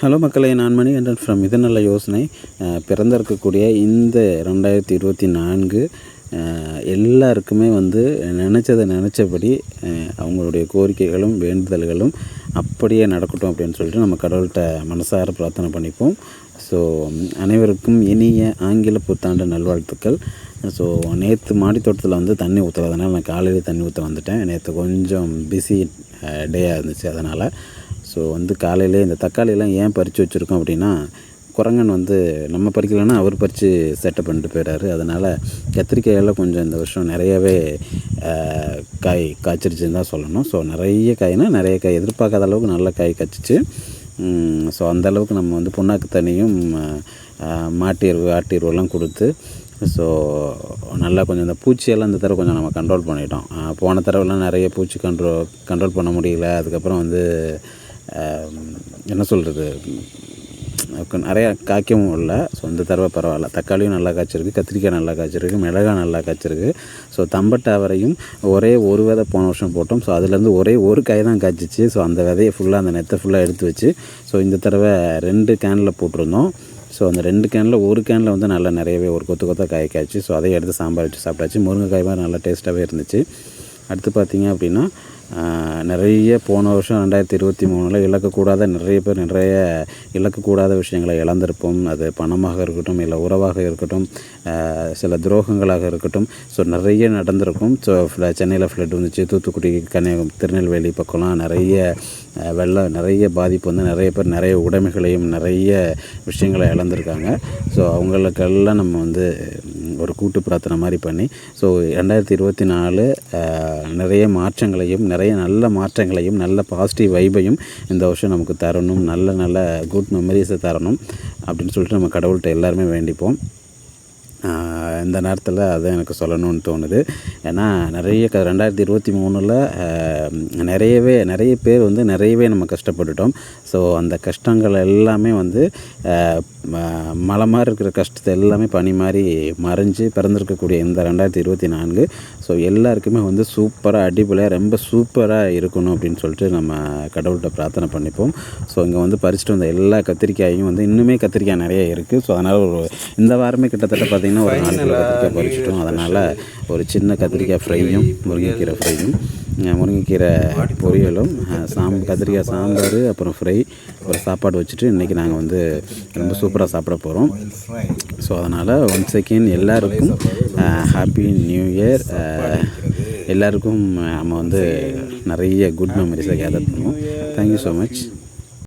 Hello மக்களே நான் மணி Manikandan from இது நல்ல யோசனை பிறந்திருக்கக்கூடிய இந்த ரெண்டாயிரத்தி இருபத்தி நான்கு எல்லாருக்குமே வந்து நினச்சதை நினச்சபடி அவங்களுடைய கோரிக்கைகளும் வேண்டுதல்களும் அப்படியே நடக்கட்டும் அப்படின்னு சொல்லிட்டு நம்ம கடவுள்கிட்ட மனசார பிரார்த்தனை பண்ணிப்போம். ஸோ அனைவருக்கும் இனிய ஆங்கில புத்தாண்டு நல்வாழ்த்துக்கள். ஸோ நேற்று மாடி தோட்டத்தில் வந்து தண்ணி ஊற்றுறதுனால நான் காலையில் தண்ணி ஊற்ற வந்துட்டேன். நேற்று கொஞ்சம் பிஸி டேயாக இருந்துச்சு அதனால். ஸோ வந்து காலையிலே இந்த தக்காளியெல்லாம் ஏன் பறித்து வச்சுருக்கோம் அப்படின்னா குரங்கன் வந்து நம்ம பறிக்கலைன்னா அவர் பறித்து செட்டப் பண்ணிட்டு போயிடாரு அதனால் கத்திரிக்காயெல்லாம் கொஞ்சம் இந்த வருஷம் நிறையவே காய் காய்ச்சிருச்சுன்னு தான் சொல்லணும். ஸோ நிறைய காய்னா நிறைய காய் எதிர்பார்க்காத அளவுக்கு நல்ல காய் காய்ச்சிச்சு. ஸோ அந்த அளவுக்கு நம்ம வந்து புண்ணாக்கு தண்ணியும் அஹ், மாட்டீர்வு ஆட்டீர்வெல்லாம் கொடுத்து ஸோ நல்லா கொஞ்சம் இந்த பூச்சியெல்லாம் இந்த தடவை கொஞ்சம் நம்ம கண்ட்ரோல் பண்ணிட்டோம். போன தடவைலாம் நிறைய பூச்சி கண்ட்ரோல் கண்ட்ரோல் பண்ண முடியல. அதுக்கப்புறம் வந்து என்ன சொல்கிறது நிறையா காய்க்கவும் இல்லை. ஸோ இந்த தடவை பரவாயில்ல. தக்காளியும் நல்லா காய்ச்சிருக்கு கத்திரிக்காய் நல்லா காய்ச்சிருக்கு மிளகாய் நல்லா காய்ச்சிருக்கு. ஸோ தம்பட்டை அவரையும் ஒரே ஒரு விதை போன வருஷம் போட்டோம். ஸோ அதுலேருந்து ஒரே ஒரு காய் தான் காய்ச்சிச்சு. ஸோ அந்த விதையை ஃபுல்லாக அந்த நெத்தை ஃபுல்லாக எடுத்து வச்சு ஸோ இந்த தடவை ரெண்டு கேனில் போட்டிருந்தோம். ஸோ அந்த ரெண்டு கேனில் ஒரு கேனில் வந்து நல்லா நிறையவே ஒரு கொத்து கொத்தாக காய் காய்ச்சி ஸோ அதையும் எடுத்து சாம்பார் வச்சு சாப்பிட்டாச்சு. முருங்கைக்காய் மாதிரி நல்லா டேஸ்ட்டாகவே இருந்துச்சு. அடுத்து பார்த்தீங்க அப்படின்னா நிறைய போன வருஷம் ரெண்டாயிரத்தி இருபத்தி மூணில் இழக்கக்கூடாத நிறைய பேர் நிறைய இழக்கக்கூடாத விஷயங்களை இழந்திருப்போம். அது பணமாக இருக்கட்டும் இல்லை உறவாக இருக்கட்டும் சில துரோகங்களாக இருக்கட்டும். ஸோ நிறைய நடந்திருக்கும். ஸோ சென்னையில் ஃப்ளட் வந்துச்சு தூத்துக்குடி கன்னியாகுமரி திருநெல்வேலி பக்கம்லாம் நிறைய வெள்ளம் நிறைய பாதிப்பு வந்து நிறைய பேர் நிறைய உடைமைகளையும் நிறைய விஷயங்களை இழந்திருக்காங்க. ஸோ அவங்களுக்கெல்லாம் நம்ம வந்து ஒரு கூட்டு பிரார்த்தனை மாதிரி பண்ணி ஸோ ரெண்டாயிரத்தி இருபத்தி நாலு நிறைய மாற்றங்களையும் நிறைய நல்ல மாற்றங்களையும் நல்ல பாசிட்டிவ் வைபையும் இந்த வருஷம் நமக்கு தரணும். நல்ல நல்ல குட் மெமரிஸை தரணும். அப்படின்னு சொல்லிட்டு நம்ம கடவுள்கிட்ட எல்லாருமே வேண்டிப்போம். இந்த நேரத்தில் அதை எனக்கு சொல்லணும்னு தோணுது. ஏன்னா நிறைய க ரெண்டாயிரத்தி இருபத்தி மூணில் நிறையவே நிறைய பேர் வந்து நிறையவே நம்ம கஷ்டப்பட்டுட்டோம். ஸோ அந்த கஷ்டங்கள் எல்லாமே வந்து ம- மலை மாதிரி இருக்கிற கஷ்டத்தை எல்லாமே பனி மாதிரி மறைஞ்சு பிறந்திருக்கக்கூடிய இந்த ரெண்டாயிரத்தி இருபத்தி நான்கு ஸோ எல்லாருக்குமே வந்து சூப்பராக அடிப்படையாக ரொம்ப சூப்பராக இருக்கணும் அப்படின்னு சொல்லிட்டு நம்ம கடவுள்கிட்ட பிரார்த்தனை பண்ணிப்போம். ஸோ இங்கே வந்து பறிச்சுட்டு வந்த எல்லா கத்திரிக்காயும் வந்து இன்னுமே கத்திரிக்காய் நிறைய இருக்குது ஸோ அதனால் ஒரு இந்த வாரமே கிட்டத்தட்ட பார்த்திங்கன்னா ஒரு நாலு கிலோ கத்திரிக்காய் பறிச்சிட்டோம். அதனால் ஒரு சின்ன கத்திரிக்காய் ஃப்ரையும் முருங்கைக்கீரை ஃப்ரையும் முருங்கைக்கீரை பொரியலும் சாம் கத்திரிக்காய் சாம்பார் அப்புறம் ஃப்ரை ஒரு சாப்பாடு வச்சுட்டு இன்றைக்கி நாங்கள் வந்து ரொம்ப சூப்பராக சாப்பிட போகிறோம் ஸோ அதனால் ஒன் செகண்ட் எல்லாருக்கும் ஹாப்பி நியூ இயர் எல்லாருக்கும் நம்ம வந்து நிறைய குட் மெமரிஸை கேதர் பண்ணுவோம். Thank you so much